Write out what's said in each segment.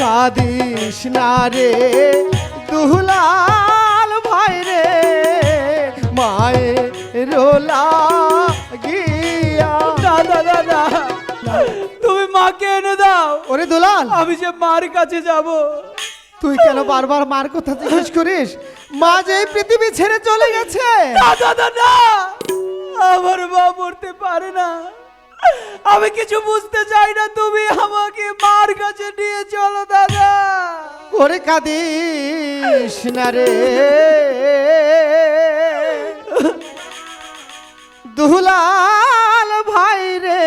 Cadiz না রে দুলাল ভাই রে মায়ে রোলা গিয়া দাদা দাদা তুমি মাকে এনে দাও। ওরে দুলাল। আমি যে মার কাছে যাব। তুই কেন বারবার মার কথা জিজ্ঞেস করিস? মা যে এই পৃথিবী ছেড়ে চলে গেছে। দাদা দাদা আমার মা মরতে পারে না। আমি কিছু বুঝতে চাই না তুমি আমাকে মার কাছে নিয়ে চলো দাদা। ওরে কাদিস না রে। দুলাল ভাই রে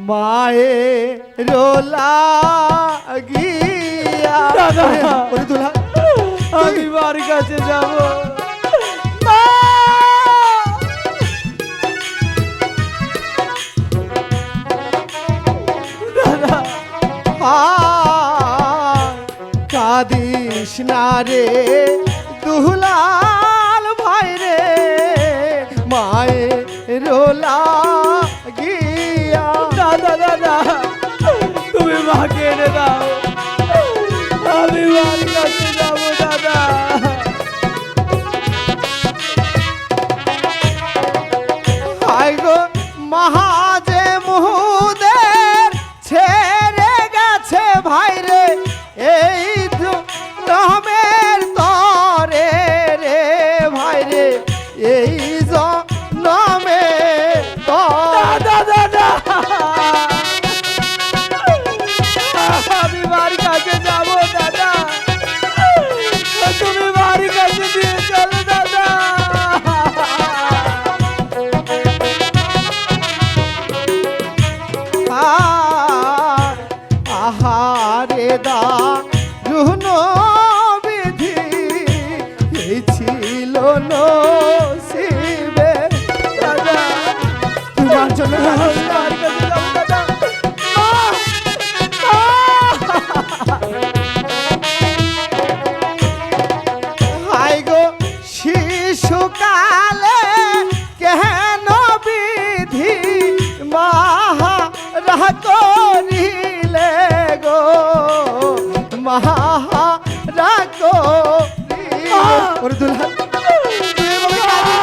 মায়ে রোলা গিয়া। দাদা। ওরে দুলাল আমি মার কাছে যাব। কাদিস না রে দুলাল ভাই রে। মায়ে রোলা গিয়া। দাদা দাদা তুমি মাকে এনে দাও। আমি মার কাছে যাব দাদা। মহাজে মুহুদের ছেড়ে গেছে ভাই রুহনো বিধি এই ছিল নসিবে দাদা তোমার জন্য শিশুকালে কেন বিধি করিলে? গো মাহা করিলে ওরে দুলহা তুই এভাবে কাঁদিস?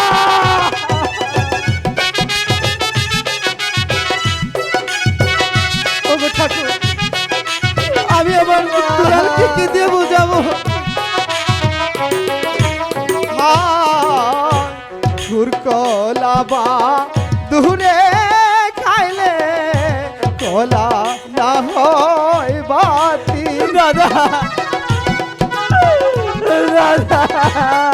ওগো ঠাকুর আমি আমার দুলালকে কি দিয়ে বোঝাবো ঘুর কলাবা দাদা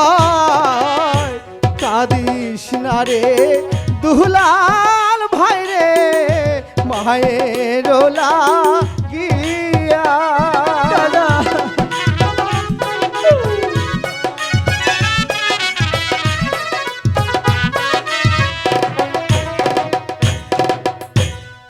হায় কাদিস না রে দুহলাল ভাই রে মায়ের গিয়া